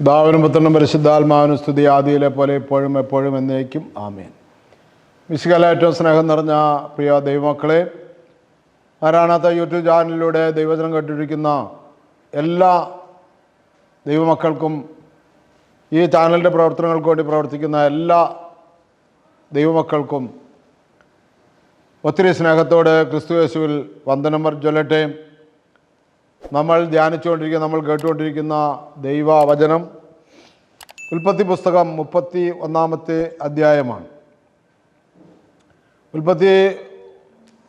ദാവനും പുത്രനും പരിശുദ്ധാത്മാവിനും സ്തുതി ആദിയിലെ പോലെ എപ്പോഴും എപ്പോഴും എന്നേക്കും. ആമേൻ. വിശുകല ഏറ്റവും സ്നേഹം നിറഞ്ഞ പ്രിയ ദൈവമക്കളെ ആരാണാത്ത യൂട്യൂബ് ചാനലിലൂടെ ദൈവചനം കേട്ടിരിക്കുന്ന എല്ലാ ദൈവമക്കൾക്കും ഈ ചാനലിന്റെ പ്രവർത്തനങ്ങൾക്ക് വേണ്ടി പ്രവർത്തിക്കുന്ന എല്ലാ ദൈവമക്കൾക്കും ഒത്തിരി സ്നേഹത്തോടെ ക്രിസ്തു യേശുവിൽ വന്ദനം ചൊല്ലട്ടെ. നമ്മൾ ധ്യാനിച്ചുകൊണ്ടിരിക്കുന്ന നമ്മൾ കേട്ടുകൊണ്ടിരിക്കുന്ന ദൈവവചനം ഉൽപ്പത്തി പുസ്തകം മുപ്പത്തി ഒന്നാമത്തെ അധ്യായമാണ്. ഉൽപ്പത്തി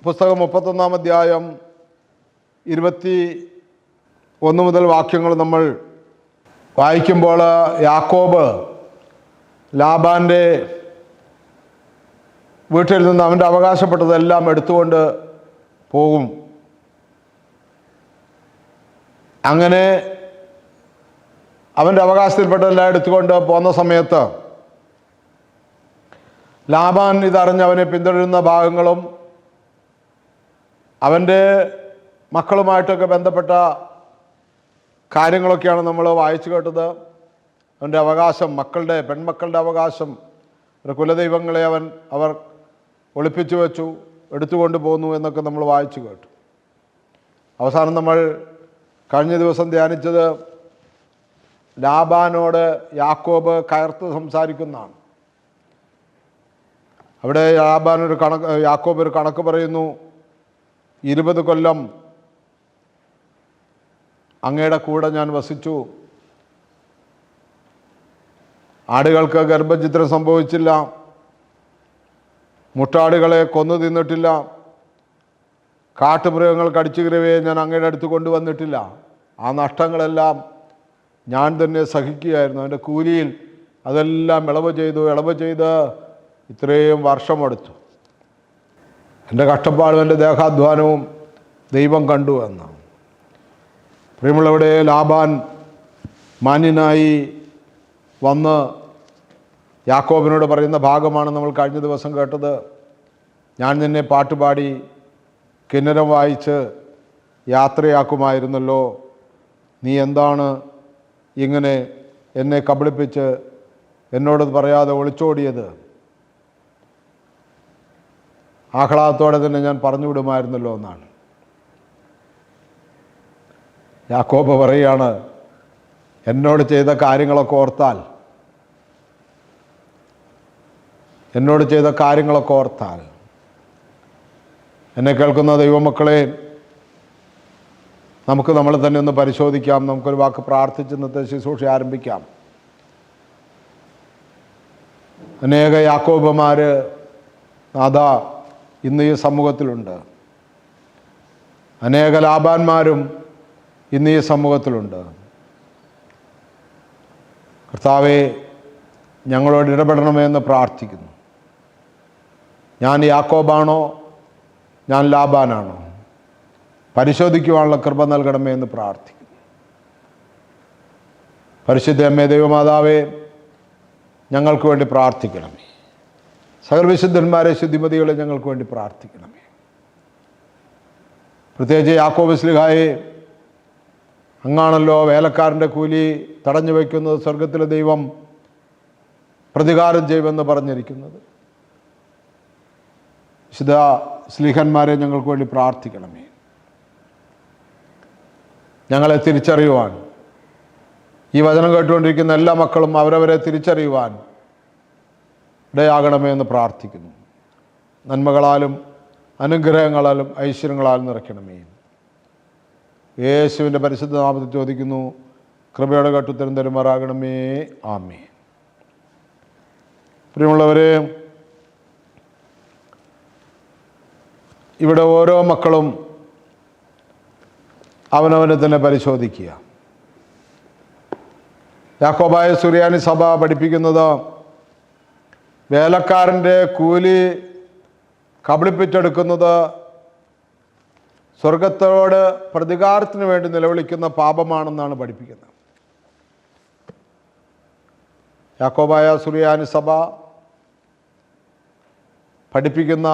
പുസ്തകം മുപ്പത്തൊന്നാം അധ്യായം ഇരുപത്തി ഒന്ന് മുതൽ വാക്യങ്ങൾ നമ്മൾ വായിക്കുമ്പോൾ യാക്കോബ് ലാബാന്റെ വീട്ടിൽ നിന്ന് അവന്റെ അവകാശപ്പെട്ടതെല്ലാം എടുത്തുകൊണ്ട് പോകും. അങ്ങനെ അവന്റെ അവകാശത്തിൽപ്പെട്ടതെല്ലാം എടുത്തുകൊണ്ട് പോന്ന സമയത്ത് ലാബാൻ ഇതറിഞ്ഞ് അവനെ പിന്തുടരുന്ന ഭാഗങ്ങളും അവന്റെ മക്കളുമായിട്ടൊക്കെ ബന്ധപ്പെട്ട കാര്യങ്ങളൊക്കെയാണ് നമ്മൾ വായിച്ചു കേട്ടത്. അവന്റെ അവകാശം മക്കളുടെ പെൺമക്കളുടെ അവകാശം കുലദൈവങ്ങളെ അവൻ അവർ ഒളിപ്പിച്ചു വെച്ചു എടുത്തുകൊണ്ട് പോന്നു എന്നൊക്കെ നമ്മൾ വായിച്ചു കേട്ടു. അവസാനം നമ്മൾ കഴിഞ്ഞ ദിവസം ധ്യാനിച്ചത് ലാബാനോട് യാക്കോബ് കയർത്ത് സംസാരിക്കുന്നതാണ്. അവിടെ ലാബാൻ ഒരു കണക്ക് യാക്കോബ് ഒരു കണക്ക് പറയുന്നു ഇരുപത് കൊല്ലം അങ്ങയുടെ കൂടെ ഞാൻ വസിച്ചു. ആടുകൾക്ക് ഗർഭചിത്രം സംഭവിച്ചില്ല. മുട്ടാടുകളെ കൊന്നു തിന്നിട്ടില്ല. കാട്ടുമൃഗങ്ങൾ കടിച്ചുകിരവയെ ഞാൻ അങ്ങയുടെ അടുത്ത് കൊണ്ടുവന്നിട്ടില്ല. ആ നഷ്ടങ്ങളെല്ലാം ഞാൻ തന്നെ സഹിക്കുകയായിരുന്നു. എന്റെ കൂലിയിൽ അതെല്ലാം ഇളവ് ചെയ്തു ഇളവ് ചെയ്ത് ഇത്രയും വർഷമെടുത്തു എന്റെ കഷ്ടപ്പാടും എന്റെ ദേഹാധ്വാനവും ദൈവം കണ്ടു എന്ന് പ്രിയമുള്ളവിടെ ലാബാൻ മാന്യനായി വന്ന് യാക്കോബിനോട് പറയുന്ന ഭാഗമാണ് നമ്മൾ കഴിഞ്ഞ ദിവസം കേട്ടത്. ഞാൻ നിന്നെ പാട്ടുപാടി കിന്നരം വായിച്ച് യാത്രയാക്കുമായിരുന്നല്ലോ. നീ എന്താണ് ഇങ്ങനെ എന്നെ കബളിപ്പിച്ച് എന്നോട് പറയാതെ ഒളിച്ചോടിയത്? ആഹ്ലാദത്തോടെ തന്നെ ഞാൻ പറഞ്ഞു വിടുമായിരുന്നല്ലോ എന്നാണ്. യാക്കോബ് പറയുകയാണ് എന്നോട് ചെയ്ത കാര്യങ്ങളൊക്കെ ഓർത്താൽ എന്നോട് ചെയ്ത കാര്യങ്ങളൊക്കെ ഓർത്താൽ എന്നെ കേൾക്കുന്ന ദൈവമക്കളെ നമുക്ക് നമ്മളെ തന്നെ ഒന്ന് പരിശോധിക്കാം. നമുക്കൊരു വാക്ക് പ്രാർത്ഥിച്ച് ഇന്നത്തെ ശുശ്രൂഷ ആരംഭിക്കാം. അനേക യാക്കോബമാർ നാഥ ഇന്ന് ഈ സമൂഹത്തിലുണ്ട്. അനേക ലാഭാന്മാരും ഇന്ന് ഈ സമൂഹത്തിലുണ്ട്. കർത്താവെ ഞങ്ങളോട് ഇടപെടണമെന്ന് പ്രാർത്ഥിക്കുന്നു. ഞാൻ യാക്കോബാണോ? ഞാൻ ലാബാനാണോ. പരിശോധിക്കുവാനുള്ള കൃപ നൽകണമേ എന്ന് പ്രാർത്ഥിക്കുന്നു. പരിശുദ്ധ അമ്മേ ദൈവമാതാവേ ഞങ്ങൾക്ക് വേണ്ടി പ്രാർത്ഥിക്കണമേ. സകർവിശുദ്ധന്മാരെ ശുദ്ധിമതികളെ ഞങ്ങൾക്ക് വേണ്ടി പ്രാർത്ഥിക്കണമേ. പ്രത്യേകിച്ച് യാക്കോബ് സ്ലിഹായെ അങ്ങാണല്ലോ വേലക്കാരന്റെ കൂലി തടഞ്ഞു വയ്ക്കുന്നത് സ്വർഗത്തിലെ ദൈവം പ്രതികാരം ചെയ്യുമെന്ന് പറഞ്ഞിരിക്കുന്നത്. വിശുദ്ധ സ്ലിഹന്മാരെ ഞങ്ങൾക്ക് വേണ്ടി പ്രാർത്ഥിക്കണമേ. ഞങ്ങളെ തിരിച്ചറിയുവാൻ ഈ വചനം കേട്ടുകൊണ്ടിരിക്കുന്ന എല്ലാ മക്കളും അവരവരെ തിരിച്ചറിയുവാൻ ഇടയാകണമേ എന്ന് പ്രാർത്ഥിക്കുന്നു. നന്മകളാലും അനുഗ്രഹങ്ങളാലും ഐശ്വര്യങ്ങളാലും നിറയ്ക്കണമേ. യേശുവിന്റെ പരിശുദ്ധ നാമത്തിൽ ചോദിക്കുന്നു കൃപയുടെ കട്ടുത്തരം തരുമാറാകണമേ. ആമേ പ്രിയമുള്ളവരെ ഇവിടെ ഓരോ മക്കളും അവനവനെ തന്നെ പരിശോധിക്കുക. യാക്കോബായ സുറിയാനി സഭ പഠിപ്പിക്കുന്നത് വേലക്കാരന്റെ കൂലി കബളിപ്പിച്ചെടുക്കുന്നത് സ്വർഗത്തോട് പ്രതികാരത്തിന് വേണ്ടി നിലവിളിക്കുന്ന പാപമാണെന്നാണ് പഠിപ്പിക്കുന്നത്. യാക്കോബായ സുറിയാനി സഭ പഠിപ്പിക്കുന്ന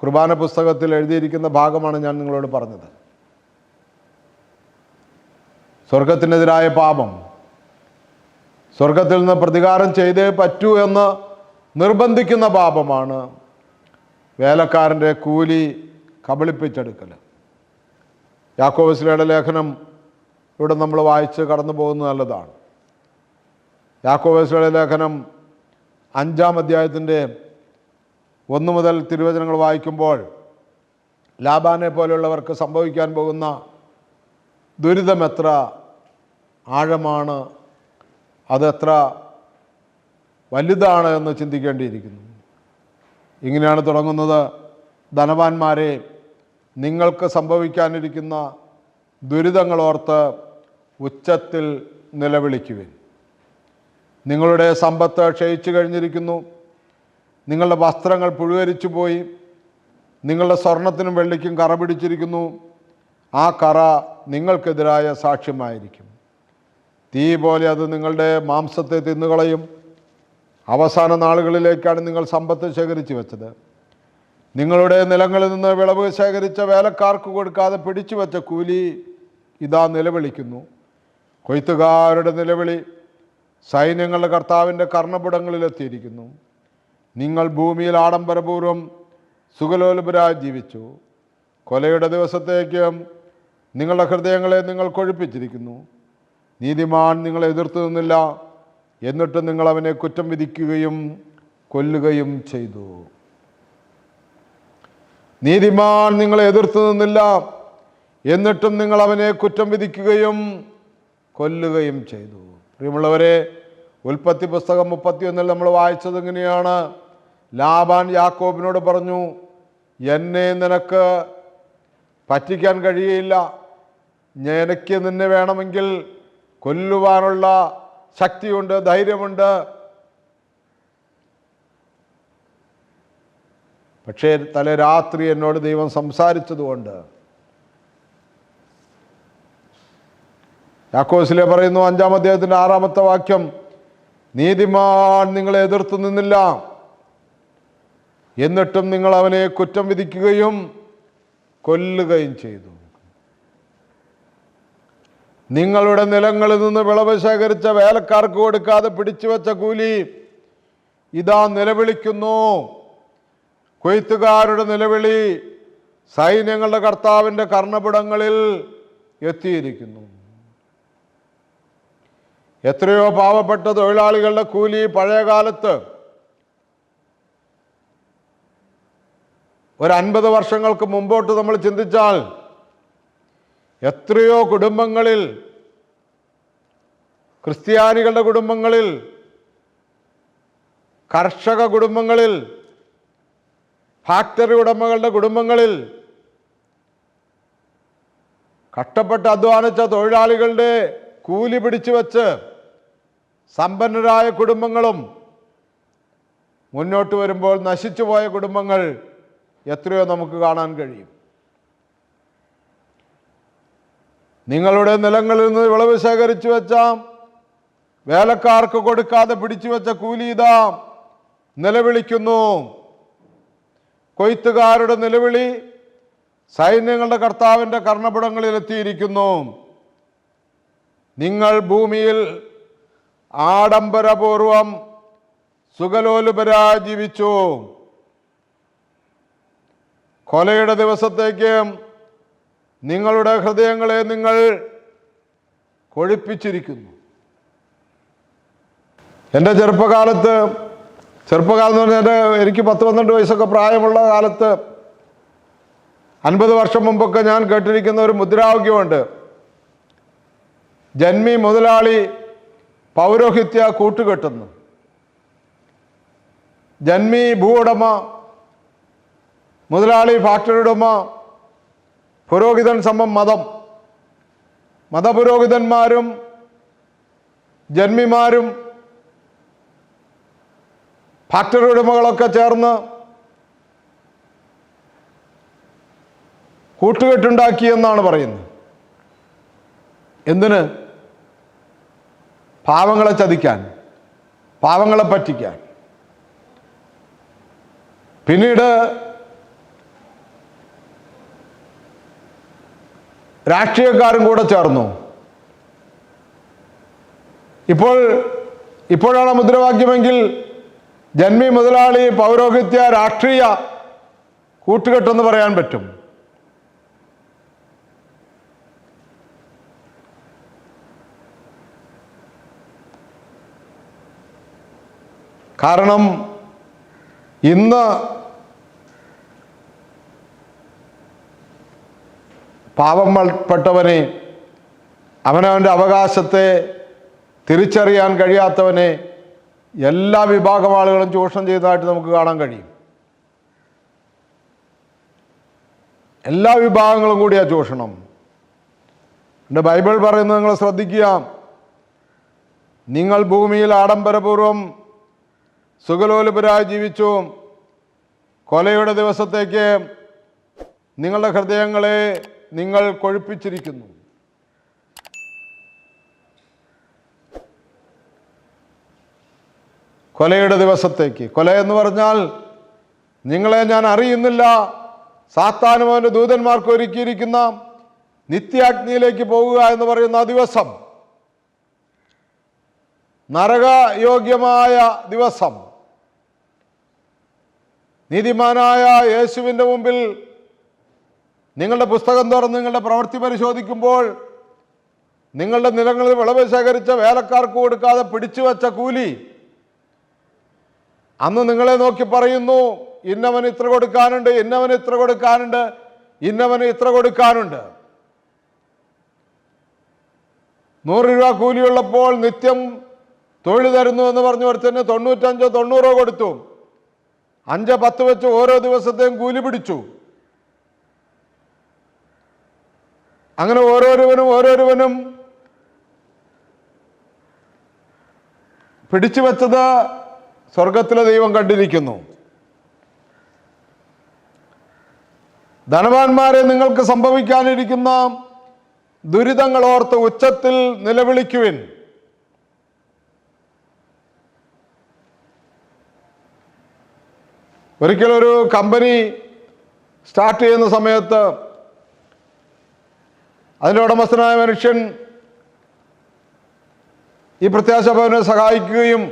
കുർബാന പുസ്തകത്തിൽ എഴുതിയിരിക്കുന്ന ഭാഗമാണ് ഞാൻ നിങ്ങളോട് പറഞ്ഞത്. സ്വർഗത്തിനെതിരായ പാപം സ്വർഗത്തിൽ നിന്ന് പ്രതികാരം ചെയ്തേ പറ്റൂ എന്ന് നിർബന്ധിക്കുന്ന പാപമാണ് വേലക്കാരന്റെ കൂലി കബളിപ്പിച്ചെടുക്കൽ യാക്കോബസ്ലയുടെ ലേഖനം ഇവിടെ നമ്മൾ വായിച്ച് കടന്നു പോകുന്നത് നല്ലതാണ്. യാക്കോബസ്ലയുടെ ലേഖനം അഞ്ചാം അധ്യായത്തിന്റെ ഒന്ന് മുതൽ തിരുവചനങ്ങൾ വായിക്കുമ്പോൾ ലാബാനെ പോലെയുള്ളവർക്ക് സംഭവിക്കാൻ പോകുന്ന ദുരിതം എത്ര ആഴമാണ് അതെത്ര വലുതാണ് എന്ന് ചിന്തിക്കേണ്ടിയിരിക്കുന്നു. ഇങ്ങനെയാണ് തുടങ്ങുന്നത്. ധനവാന്മാരെ നിങ്ങൾക്ക് സംഭവിക്കാനിരിക്കുന്ന ദുരിതങ്ങളോർത്ത് ഉച്ചത്തിൽ നിലവിളിക്കുവിൻ. നിങ്ങളുടെ സമ്പത്ത് ക്ഷയിച്ചു കഴിഞ്ഞിരിക്കുന്നു. നിങ്ങളുടെ വസ്ത്രങ്ങൾ പുഴുവരിച്ചു പോയി. നിങ്ങളുടെ സ്വർണത്തിനും വെള്ളിക്കും കറ പിടിച്ചിരിക്കുന്നു. ആ കറ നിങ്ങൾക്കെതിരായ സാക്ഷ്യമായിരിക്കും. തീ പോലെ അത് നിങ്ങളുടെ മാംസത്തെ തിന്നുകളയും. അവസാന നാളുകളിലേക്കാണ് നിങ്ങൾ സമ്പത്ത് ശേഖരിച്ചു വെച്ചത്. നിങ്ങളുടെ നിലങ്ങളിൽ നിന്ന് വിളവ് ശേഖരിച്ച വേലക്കാർക്ക് കൊടുക്കാതെ പിടിച്ചു വെച്ച കൂലി ഇതാ നിലവിളിക്കുന്നു. കൊയ്ത്തുകാരുടെ നിലവിളി സൈന്യങ്ങളുടെ കർത്താവിന്റെ കർണപുടങ്ങളിലെത്തിയിരിക്കുന്നു. നിങ്ങൾ ഭൂമിയിൽ ആഡംബരപൂർവം സുഖലോലുപരായി ജീവിച്ചു. കൊലയുടെ ദിവസത്തേക്ക് നിങ്ങളുടെ ഹൃദയങ്ങളെ നിങ്ങൾ കൊഴുപ്പിച്ചിരിക്കുന്നു. നീതിമാൻ നിങ്ങളെ എതിർത്തു നിന്നില്ല. എന്നിട്ട് നിങ്ങൾ അവനെ കുറ്റം വിധിക്കുകയും കൊല്ലുകയും ചെയ്തു. നീതിമാൻ നിങ്ങളെ എതിർത്തു നിന്നില്ല. എന്നിട്ടും നിങ്ങൾ അവനെ കുറ്റം വിധിക്കുകയും കൊല്ലുകയും ചെയ്തു. പ്രിയമുള്ളവരെ ഉൽപ്പത്തി പുസ്തകം മുപ്പത്തിയൊന്നിൽ നമ്മൾ വായിച്ചത് എങ്ങനെയാണ്? ലാബാൻ യാക്കോബിനോട് പറഞ്ഞു എന്നെ നിനക്ക് പറ്റിക്കാൻ കഴിയില്ല എനിക്ക് നിന്നെ വേണമെങ്കിൽ കൊല്ലുവാനുള്ള ശക്തിയുണ്ട് ധൈര്യമുണ്ട്. പക്ഷേ തലേ രാത്രി എന്നോട് ദൈവം സംസാരിച്ചതുകൊണ്ട് യാക്കോസിലെ പറയുന്നു അഞ്ചാം അദ്ദേഹത്തിന്റെ ആറാമത്തെ വാക്യം നീതിമാൻ നിങ്ങളെ എതിർത്തു നിന്നില്ല. എന്നിട്ടും നിങ്ങൾ അവനെ കുറ്റം വിധിക്കുകയും കൊല്ലുകയും ചെയ്തു. നിങ്ങളുടെ നിലങ്ങളിൽ നിന്ന് വിളവ് ശേഖരിച്ച വേലക്കാർക്ക് കൊടുക്കാതെ പിടിച്ചു വെച്ച കൂലി ഇതാ നിലവിളിക്കുന്നു. കൊയ്ത്തുകാരുടെ നിലവിളി സൈന്യങ്ങളുടെ കർത്താവിന്റെ കർണപിടങ്ങളിൽ എത്തിയിരിക്കുന്നു. എത്രയോ പാവപ്പെട്ട തൊഴിലാളികളുടെ കൂലി പഴയ കാലത്ത് ഒരു അൻപത് വർഷങ്ങൾക്ക് മുമ്പോട്ട് നമ്മൾ ചിന്തിച്ചാൽ എത്രയോ കുടുംബങ്ങളിൽ ക്രിസ്ത്യാനികളുടെ കുടുംബങ്ങളിൽ കർഷക കുടുംബങ്ങളിൽ ഫാക്ടറി ഉടമകളുടെ കുടുംബങ്ങളിൽ കഷ്ടപ്പെട്ട് അധ്വാനിച്ച തൊഴിലാളികളുടെ കൂലി പിടിച്ചു വച്ച് സമ്പന്നരായ കുടുംബങ്ങളും മുന്നോട്ട് വരുമ്പോൾ നശിച്ചുപോയ കുടുംബങ്ങൾ എത്രയോ നമുക്ക് കാണാൻ കഴിയും. നിങ്ങളുടെ നിലങ്ങളിൽ നിന്ന് വിളവ് ശേഖരിച്ചു വെച്ച വേലക്കാർക്ക് കൊടുക്കാതെ പിടിച്ചു വെച്ച കൂലി ഇതാ നിലവിളിക്കുന്നു. കൊയ്ത്തുകാരുടെ നിലവിളി സൈന്യങ്ങളുടെ കർത്താവിന്റെ കർണപുടങ്ങളിൽ എത്തിയിരിക്കുന്നു. നിങ്ങൾ ഭൂമിയിൽ ആഡംബരപൂർവം സുഖലോലുപരായി ജീവിച്ചു. കൊലയുടെ ദിവസത്തേക്ക് നിങ്ങളുടെ ഹൃദയങ്ങളെ നിങ്ങൾ കൊഴിപ്പിച്ചിരിക്കുന്നു. എന്റെ ചെറുപ്പകാലത്ത് ചെറുപ്പകാലം എന്ന് പറഞ്ഞാൽ എനിക്ക് പത്ത് പന്ത്രണ്ട് വയസ്സൊക്കെ പ്രായമുള്ള കാലത്ത് അൻപത് വർഷം മുമ്പൊക്കെ ഞാൻ കേട്ടിരിക്കുന്ന ഒരു മുദ്രാവാക്യമുണ്ട്. ജന്മി മുതലാളി പൗരോഹിത്യ കൂട്ടുകെട്ടുന്നു. ജന്മി ഭൂ ഉടമ മുതലാളി ഫാക്ടറി ഉടമ പുരോഹിതൻ സമം മതം. മതപുരോഹിതന്മാരും ജന്മിമാരും ഫാക്ടറി ഉടമകളൊക്കെ ചേർന്ന് കൂട്ടുകെട്ടുണ്ടാക്കി എന്നാണ് പറയുന്നത്. എന്തിന്? പാവങ്ങളെ ചതിക്കാൻ പാവങ്ങളെ പറ്റിക്കാൻ. പിന്നീട് രാഷ്ട്രീയക്കാരും കൂടെ ചേർന്നു. ഇപ്പോൾ ഇപ്പോഴാണ് മുദ്രാവാക്യമെങ്കിൽ ജന്മി മുതലാളി പൗരോഹിത്യ രാഷ്ട്രീയ കൂട്ടുകെട്ടെന്ന് പറയാൻ പറ്റും. കാരണം ഇന്ന് പാവങ്ങൾപ്പെട്ടവനെ അവനവന്റെ അവകാശത്തെ തിരിച്ചറിയാൻ കഴിയാത്തവനെ എല്ലാ വിഭാഗം ആളുകളും ചൂഷണം ചെയ്തതായിട്ട് നമുക്ക് കാണാൻ കഴിയും. എല്ലാ വിഭാഗങ്ങളും കൂടിയാ ചൂഷണം. എന്റെ ബൈബിൾ പറയുന്നത് നിങ്ങൾ ശ്രദ്ധിക്കുക. നിങ്ങൾ ഭൂമിയിൽ ആഡംബരപൂർവം സുഖലോലുപരായി ജീവിച്ചു. കൊലയുടെ ദിവസത്തേക്ക് നിങ്ങളുടെ ഹൃദയങ്ങളെ നിങ്ങൾ കൊഴുപ്പിച്ചിരിക്കുന്നു. കൊലയുടെ ദിവസത്തേക്ക്. കൊല എന്ന് പറഞ്ഞാൽ നിങ്ങളെ ഞാൻ അറിയുന്നില്ല. സാത്താനുമോന്റെ ദൂതന്മാർക്ക് ഒരുക്കിയിരിക്കുന്ന നിത്യാഗ്നിയിലേക്ക് പോവുക എന്ന് പറയുന്ന ആ ദിവസം. നരകയോഗ്യമായ ദിവസം. നീതിമാനായ യേശുവിന്റെ മുമ്പിൽ നിങ്ങളുടെ പുസ്തകം തുറന്ന് നിങ്ങളുടെ പ്രവൃത്തി പരിശോധിക്കുമ്പോൾ നിങ്ങളുടെ നിലങ്ങളിൽ വിളവ് ശേഖരിച്ച വേലക്കാർക്ക് കൊടുക്കാതെ പിടിച്ചു വച്ച കൂലി. അന്ന് നിങ്ങളെ നോക്കി പറയുന്നു ഇന്നവന് ഇത്ര കൊടുക്കാനുണ്ട് ഇന്നവന് ഇത്ര കൊടുക്കാനുണ്ട് ഇന്നവന് ഇത്ര കൊടുക്കാനുണ്ട്. നൂറ് രൂപ കൂലിയുള്ളപ്പോൾ നിത്യം തൊഴിൽ തരുന്നു എന്ന് പറഞ്ഞു ഒരുത്തന്നെ തൊണ്ണൂറ്റഞ്ചോ തൊണ്ണൂറോ കൊടുത്തു. അഞ്ചോ പത്ത് വെച്ച് ഓരോ ദിവസത്തെയും കൂലി പിടിച്ചു. അങ്ങനെ ഓരോരുവനും ഓരോരുവനും പിടിച്ചു വെച്ചത് സ്വർഗത്തിലെ ദൈവം കണ്ടിരിക്കുന്നു. ധനവാന്മാരെ നിങ്ങൾക്ക് സംഭവിക്കാനിരിക്കുന്ന ദുരിതങ്ങൾ ഓർത്ത് ഉച്ചത്തിൽ നിലവിളിക്കുവിൻ. ഒരിക്കലൊരു കമ്പനി സ്റ്റാർട്ട് ചെയ്യുന്ന സമയത്ത് അതിന്റെ ഉടമസ്ഥനായ മനുഷ്യൻ ഈ പ്രത്യാശ ഭവനെ സഹായിക്കുകയും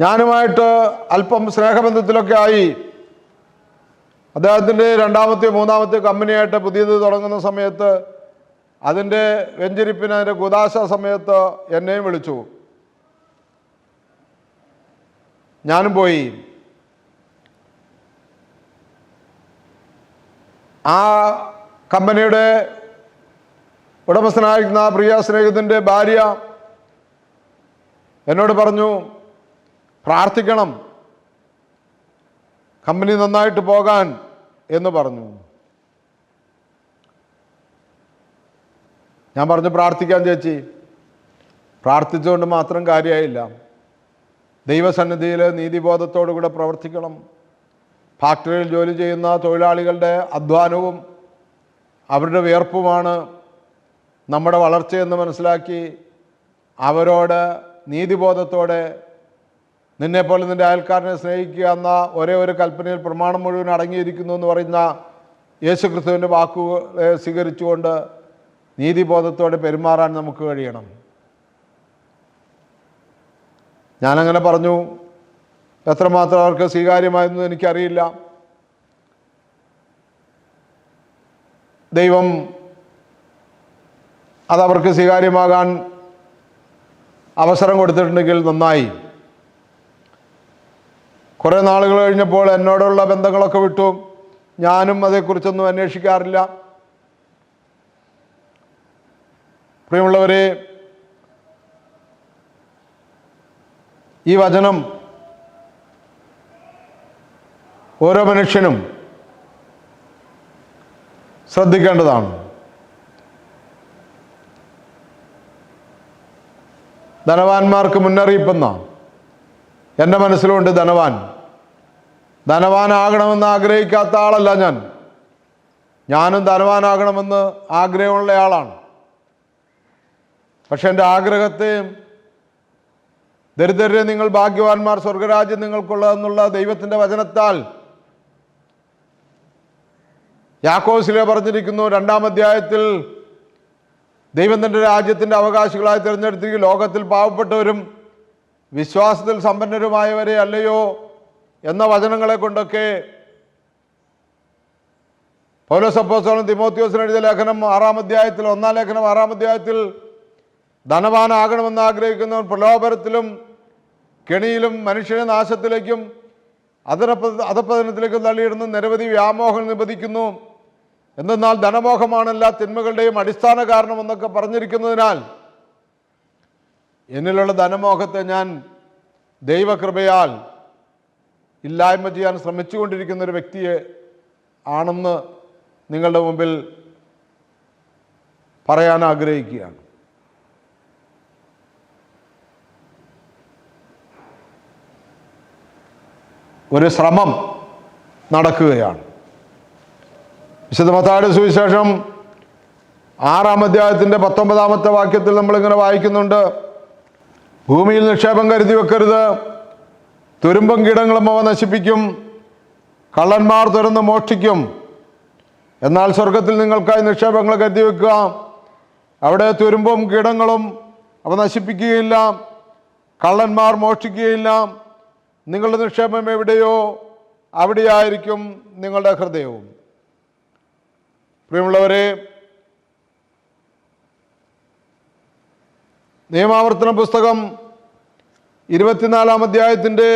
ഞാനുമായിട്ട് അല്പം സ്നേഹബന്ധത്തിലൊക്കെ ആയി അദ്ദേഹത്തിന്റെ രണ്ടാമത്തെ മൂന്നാമത്തെ കമ്പനിയായിട്ട് പുതിയത് തുടങ്ങുന്ന സമയത്ത് അതിന്റെ വെഞ്ചരിപ്പിന് അതിന്റെ ഗുദാശ സമയത്ത് എന്നെയും വിളിച്ചു. ഞാനും പോയി. ആ കമ്പനിയുടെ ഉടമസ്ഥനായിരുന്ന പ്രിയ സ്നേഹിതന്റെ ഭാര്യ എന്നോട് പറഞ്ഞു പ്രാർത്ഥിക്കണം. കമ്പനി നന്നായിട്ട് പോകാൻ എന്ന് പറഞ്ഞു. ഞാൻ പറഞ്ഞു പ്രാർത്ഥിക്കാൻ ചേച്ചി. പ്രാർത്ഥിച്ചുകൊണ്ട് മാത്രം കാര്യമായില്ല. ദൈവസന്നിധിയിൽ നീതിബോധത്തോടുകൂടെ പ്രവർത്തിക്കണം. ഫാക്ടറിയിൽ ജോലി ചെയ്യുന്ന തൊഴിലാളികളുടെ അധ്വാനവും അവരുടെ വിയർപ്പുമാണ് നമ്മുടെ വളർച്ചയെന്ന് മനസ്സിലാക്കി അവരോട് നീതിബോധത്തോടെ നിന്നെപ്പോലെ നിന്റെ അയൽക്കാരനെ സ്നേഹിക്കുക എന്ന ഒരേ ഒരു കൽപ്പനയിൽ പ്രമാണം മുഴുവൻ അടങ്ങിയിരിക്കുന്നു എന്ന് പറയുന്ന യേശു ക്രിസ്തുവിന്റെ വാക്കുകളെ സ്വീകരിച്ചുകൊണ്ട് നീതിബോധത്തോടെ പെരുമാറാൻ നമുക്ക് കഴിയണം. ഞാനങ്ങനെ പറഞ്ഞു. എത്രമാത്രം അവർക്ക് സ്വീകാര്യമായിരുന്നു എനിക്കറിയില്ല. ദൈവം അതവർക്ക് സ്വീകാര്യമാകാൻ അവസരം കൊടുത്തിട്ടുണ്ടെങ്കിൽ നന്നായി. കുറേ നാളുകൾ കഴിഞ്ഞപ്പോൾ എന്നോടുള്ള ബന്ധങ്ങളൊക്കെ വിട്ടു. ഞാനും അതേക്കുറിച്ചൊന്നും അന്വേഷിക്കാറില്ല. പ്രിയമുള്ളവരെ ഈ വചനം ഓരോ മനുഷ്യനും ശ്രദ്ധിക്കേണ്ടതാണ്. ധനവാന്മാർക്ക് മുന്നറിയിപ്പെന്ന. എന്റെ മനസ്സിലുണ്ട് ധനവാൻ. ധനവാനാകണമെന്ന് ആഗ്രഹിക്കാത്ത ആളല്ല ഞാൻ. ഞാനും ധനവാനാകണമെന്ന് ആഗ്രഹമുള്ള ആളാണ്. പക്ഷെ എന്റെ ആഗ്രഹത്തെയും ദരിദ്രരെ നിങ്ങൾ ഭാഗ്യവാന്മാർ സ്വർഗരാജ്യം നിങ്ങൾക്കുള്ളതെന്നുള്ള ദൈവത്തിന്റെ വചനത്താൽ യാക്കോസിലെ പറഞ്ഞിരിക്കുന്നു രണ്ടാം അധ്യായത്തിൽ ദൈവം തന്റെ രാജ്യത്തിന്റെ അവകാശികളായി തിരഞ്ഞെടുത്തിരിക്കും ലോകത്തിൽ പാവപ്പെട്ടവരും വിശ്വാസത്തിൽ സമ്പന്നരുമായവരെ അല്ലയോ എന്ന വചനങ്ങളെ കൊണ്ടൊക്കെ പൗലോസപ്പോസ്തലൻ തിമോത്യോസിന് എഴുതിയ ലേഖനം ആറാം അധ്യായത്തിൽ ഒന്നാം ലേഖനം ആറാം അധ്യായത്തിൽ ധനവാനാകണമെന്ന് ആഗ്രഹിക്കുന്നവർ പ്രലോഭനത്തിലും കെണിയിലും മനുഷ്യനെ നാശത്തിലേക്കും അതരപ്പ അധപ്പതനത്തിലേക്കും തള്ളിയിടുന്ന. നിരവധി വ്യാമോഹങ്ങൾ നിബന്ധിക്കുന്നു. എന്തെന്നാൽ ധനമോഹമാണ് എല്ലാ തിന്മകളുടെയും അടിസ്ഥാന കാരണം എന്നൊക്കെ പറഞ്ഞിരിക്കുന്നതിനാൽ എന്നിലുള്ള ധനമോഹത്തെ ഞാൻ ദൈവകൃപയാൽ ഇല്ലായ്മ ചെയ്യാൻ ശ്രമിച്ചുകൊണ്ടിരിക്കുന്ന ഒരു വ്യക്തിയെ ആണെന്ന് നിങ്ങളുടെ മുമ്പിൽ പറയാൻ ആഗ്രഹിക്കുകയാണ്. ഒരു ശ്രമം നടക്കുകയാണ്. വിശുദ്ധ മത്താട് സുവിശേഷം ആറാം അധ്യായത്തിന്റെ പത്തൊമ്പതാമത്തെ വാക്യത്തിൽ നമ്മളിങ്ങനെ വായിക്കുന്നുണ്ട്. ഭൂമിയിൽ നിക്ഷേപം കരുതി വെക്കരുത്. തുരുമ്പും കീടങ്ങളും അവ നശിപ്പിക്കും. കള്ളന്മാർ തുറന്ന് മോഷ്ടിക്കും. എന്നാൽ സ്വർഗത്തിൽ നിങ്ങൾക്കായി നിക്ഷേപങ്ങൾ കരുതി വെക്കുക. അവിടെ തുരുമ്പും കീടങ്ങളും അവ നശിപ്പിക്കുകയില്ല. കള്ളന്മാർ മോഷ്ടിക്കുകയില്ല. നിങ്ങളുടെ നിക്ഷേപം എവിടെയോ അവിടെയായിരിക്കും നിങ്ങളുടെ ഹൃദയവും. പ്രിയമുള്ളവരെ നിയമാവർത്തന പുസ്തകം ഇരുപത്തിനാലാം അധ്യായത്തിന്റെ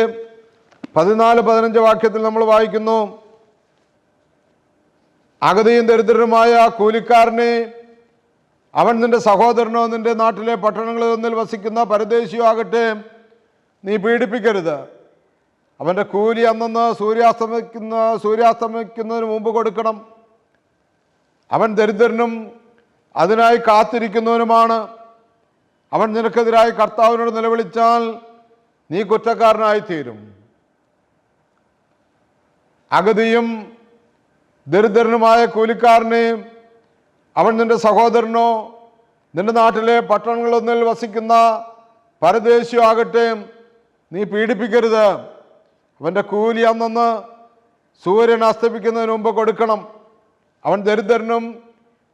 പതിനാല് പതിനഞ്ച് വാക്യത്തിൽ നമ്മൾ വായിക്കുന്നു. അഗതിയും ദരിദ്രരുമായ കൂലിക്കാരനെ അവൻ നിന്റെ സഹോദരനോ നിന്റെ നാട്ടിലെ പട്ടണങ്ങളിൽ ഒന്നിൽ വസിക്കുന്ന പരദേശിയോ ആകട്ടെ നീ പീഡിപ്പിക്കരുത്. അവന്റെ കൂലി അന്നന്ന് സൂര്യാസ്തമിക്കുന്ന സൂര്യാസ്തമിക്കുന്നതിന് മുമ്പ് കൊടുക്കണം. അവൻ ദരിദ്രനും അതിനായി കാത്തിരിക്കുന്നവനുമാണ്. അവൻ നിനക്കെതിരായി കർത്താവിനോട് നിലവിളിച്ചാൽ നീ കുറ്റക്കാരനായി തീരും അഗതിയും ദരിദ്രനുമായ കൂലിക്കാരനെ അവൻ നിന്റെ സഹോദരനോ നിന്റെ നാട്ടിലെ പട്ടണങ്ങളൊന്നിൽ വസിക്കുന്ന പരദേശിയോ ആകട്ടെ നീ പീഡിപ്പിക്കരുത്. അവന്റെ കൂലി അന്നന്ന് സൂര്യൻ അസ്തമിക്കുന്നതിന് മുമ്പ് കൊടുക്കണം. അവൻ ദരിദ്രനും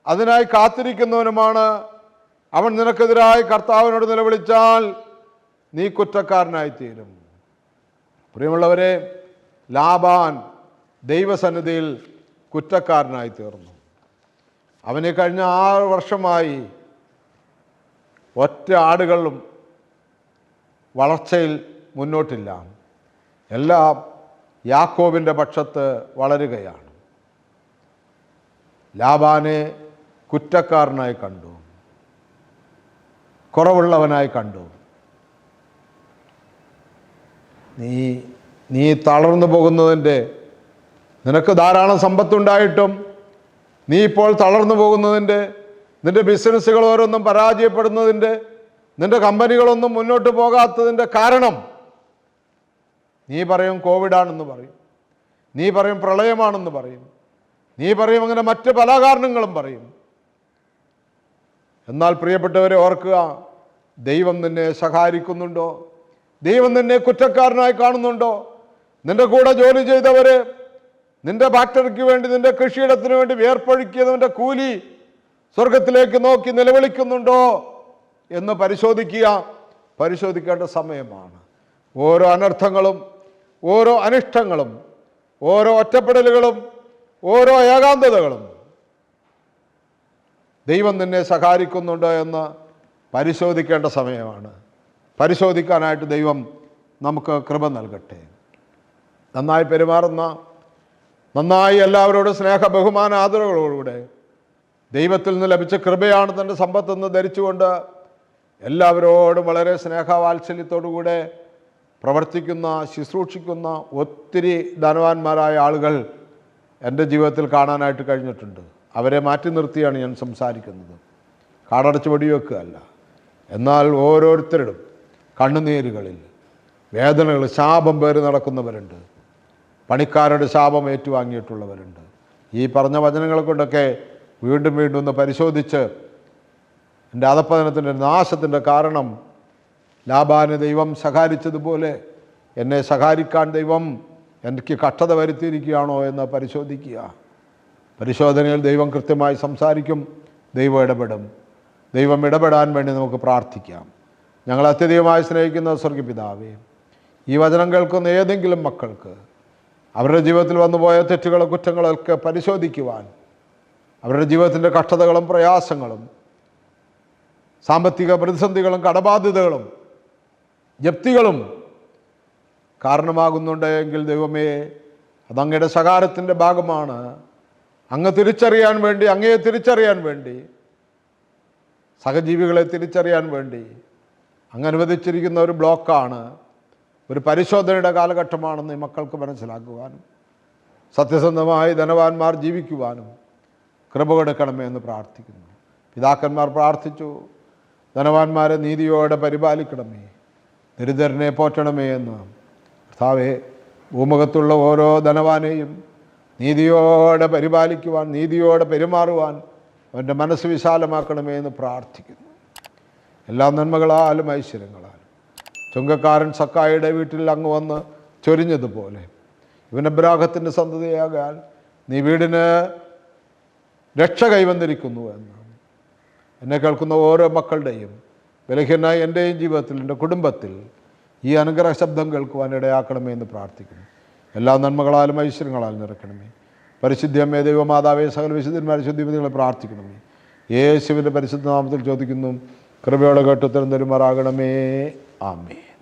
അതിനായി കാത്തിരിക്കുന്നവനുമാണ്. അവൻ നിനക്കെതിരായി കർത്താവിനോട് നിലവിളിച്ചാൽ നീ കുറ്റക്കാരനായിത്തീരും. പ്രിയമുള്ളവരെ ലാബാൻ ദൈവസന്നിധിയിൽ കുറ്റക്കാരനായി തീർന്നു അവനെ കഴിഞ്ഞ ആറ് വർഷമായി ഒറ്റ ആടുകളും വളർച്ചയിൽ മുന്നോട്ടില്ല. എല്ലാം യാക്കോബിന്റെ പക്ഷത്ത് വളരുകയാണ്. ലാബാനെ കുറ്റക്കാരനായി കണ്ടു. കുറവുള്ളവനായി കണ്ടു. നീ നീ തളർന്നു പോകുന്നതിന്റെ നിനക്ക് ധാരാളം സമ്പത്തുണ്ടായിട്ടും നീ ഇപ്പോൾ തളർന്നു പോകുന്നതിന്റെ നിന്റെ ബിസിനസ്സുകൾ ഓരോന്നും പരാജയപ്പെടുന്നതിന്റെ നിന്റെ കമ്പനികളൊന്നും മുന്നോട്ട് പോകാത്തതിന്റെ കാരണം നീ പറയും കോവിഡാണെന്ന് പറയും. നീ പറയും പ്രളയമാണെന്ന് പറയും. നീ പറയും അങ്ങനെ മറ്റ് പല കാരണങ്ങളും പറയും. എന്നാൽ പ്രിയപ്പെട്ടവരെ ഓർക്കുക ദൈവം നിന്നെ സഹായിക്കുന്നുണ്ടോ ദൈവം നിന്നെ കുറ്റക്കാരനായി കാണുന്നുണ്ടോ? നിന്റെ കൂടെ ജോലി ചെയ്തവര് നിന്റെ ഫാക്ടറിക്ക് വേണ്ടി നിന്റെ കൃഷിയിടത്തിന് വേണ്ടി വേർപ്പൊഴുക്കിയതിന്റെ കൂലി സ്വർഗത്തിലേക്ക് നോക്കി നിലവിളിക്കുന്നുണ്ടോ എന്ന് പരിശോധിക്കുക. പരിശോധിക്കേണ്ട സമയമാണ്. ഓരോ അനർത്ഥങ്ങളും ഓരോ അനിഷ്ടങ്ങളും ഓരോ ഒറ്റപ്പെടലുകളും ഓരോ ഏകാന്തതകളും. ദൈവം നിന്നെ സഹായിക്കുന്നുണ്ടോ എന്ന് പരിശോധിക്കേണ്ട സമയമാണ്. പരിശോധിക്കാനായിട്ട് ദൈവം നമുക്ക് കൃപ നൽകട്ടെ. നന്നായി പെരുമാറുന്ന നന്നായി എല്ലാവരോടും സ്നേഹ ബഹുമാന ആദരവുകളോടുകൂടെ ദൈവത്തിൽ നിന്ന് ലഭിച്ച കൃപയാണ് തന്റെ സമ്പത്തെന്ന് ധരിച്ചുകൊണ്ട് എല്ലാവരോടും വളരെ സ്നേഹവാത്സല്യത്തോടുകൂടെ പ്രവർത്തിക്കുന്ന ശുശ്രൂഷിക്കുന്ന ഒത്തിരി ധനവാന്മാരായ ആളുകൾ എന്റെ ജീവിതത്തിൽ കാണാനായിട്ട് കഴിഞ്ഞിട്ടുണ്ട്. അവരെ മാറ്റി നിർത്തിയാണ് ഞാൻ സംസാരിക്കുന്നത്. കാടടച്ച് വെടിവെക്കുകയല്ല എന്നാൽ ഓരോരുത്തരും കണ്ണുനീരുകളിൽ വേദനകൾ ശാപം പേര് നടക്കുന്നവരുണ്ട്. പണിക്കാരുടെ ശാപം ഏറ്റുവാങ്ങിയിട്ടുള്ളവരുണ്ട്. ഈ പറഞ്ഞ വചനങ്ങളെ കൊണ്ടൊക്കെ വീണ്ടും വീണ്ടും ഒന്ന് പരിശോധിച്ച് എന്റെ അധപ്പതനത്തിന്റെ നാശത്തിന്റെ കാരണം ലാബാന് ദൈവം സഹാരിച്ചതുപോലെ എന്നെ സഹാരിക്കാൻ ദൈവം എനിക്ക് കഷ്ടത വരുത്തിയിരിക്കുകയാണോ എന്ന് പരിശോധിക്കുക. പരിശോധനയിൽ ദൈവം കൃത്യമായി സംസാരിക്കും ദൈവം ഇടപെടും. ദൈവം ഇടപെടാൻ വേണ്ടി നമുക്ക് പ്രാർത്ഥിക്കാം. ഞങ്ങൾ അത്യധികമായി സ്നേഹിക്കുന്ന സ്വർഗപിതാവേ ഈ വചനം കേൾക്കുന്ന ഏതെങ്കിലും മക്കൾക്ക് അവരുടെ ജീവിതത്തിൽ വന്നുപോയ തെറ്റുകളും കുറ്റങ്ങളൊക്കെ പരിശോധിക്കുവാൻ അവരുടെ ജീവിതത്തിന്റെ കഷ്ടതകളും പ്രയാസങ്ങളും സാമ്പത്തിക പ്രതിസന്ധികളും കടബാധ്യതകളും ജപ്തികളും കാരണമാകുന്നുണ്ട് എങ്കിൽ ദൈവമേ അതങ്ങയുടെ സകാരത്തിന്റെ ഭാഗമാണ്. അങ്ങ് തിരിച്ചറിയാൻ വേണ്ടി അങ്ങയെ തിരിച്ചറിയാൻ വേണ്ടി സഹജീവികളെ തിരിച്ചറിയാൻ വേണ്ടി അങ്ങ് അനുവദിച്ചിരിക്കുന്ന ഒരു ബ്ലോക്കാണ് ഒരു പരിശോധനയുടെ കാലഘട്ടമാണെന്ന് ഈ മക്കൾക്ക് മനസ്സിലാക്കുവാനും സത്യസന്ധമായി ധനവാന്മാർ ജീവിക്കുവാനും കൃപ കൊടുക്കണമേ എന്ന് പ്രാർത്ഥിക്കുന്നു. പിതാക്കന്മാർ പ്രാർത്ഥിച്ചു ധനവാന്മാരെ നീതിയോടെ പരിപാലിക്കണമേ ദരിദ്രനെ പോറ്റണമേ എന്ന്. കർത്താവെ ഭൂമുഖത്തുള്ള ഓരോ ധനവാനെയും നീതിയോടെ പരിപാലിക്കുവാൻ നീതിയോടെ പെരുമാറുവാൻ അവന്റെ മനസ്സ് വിശാലമാക്കണമേ എന്ന് പ്രാർത്ഥിക്കുന്നു. എല്ലാ നന്മകളാലും ഐശ്വര്യങ്ങളാലും. ചുങ്കക്കാരൻ സക്കായിയുടെ വീട്ടിൽ അങ്ങ് വന്ന് ചൊരിഞ്ഞതുപോലെ. ഇവൻ അബ്രാഹത്തിന്റെ സന്തതിയാകാൻ നീ വീടിന് രക്ഷ കൈവന്നിരിക്കുന്നു എന്ന്. എന്നെ കേൾക്കുന്ന ഓരോ മക്കളുടെയും ബലഹീനായ എന്റെയും ജീവിതത്തിൽ എന്റെ കുടുംബത്തിൽ ഈ അനുഗ്രഹ ശബ്ദം കേൾക്കുവാൻ ഇടയാക്കണമേ എന്ന് പ്രാർത്ഥിക്കുന്നു. എല്ലാ നന്മകളാലും ഐശ്വര്യങ്ങളാലും നിറയ്ക്കണമേ. പരിശുദ്ധിയമ്മേ ദൈവമാതാവേ സകല വിശുദ്ധന്മാരെ ശുദ്ധിമതികളെ പ്രാർത്ഥിക്കണമേ. യേശുവിന്റെ പരിശുദ്ധ നാമത്തിൽ ചോദിക്കുന്നു. കൃപയോടെ കേട്ടുത്തരം തരുമാറാകണമേ. ആമേ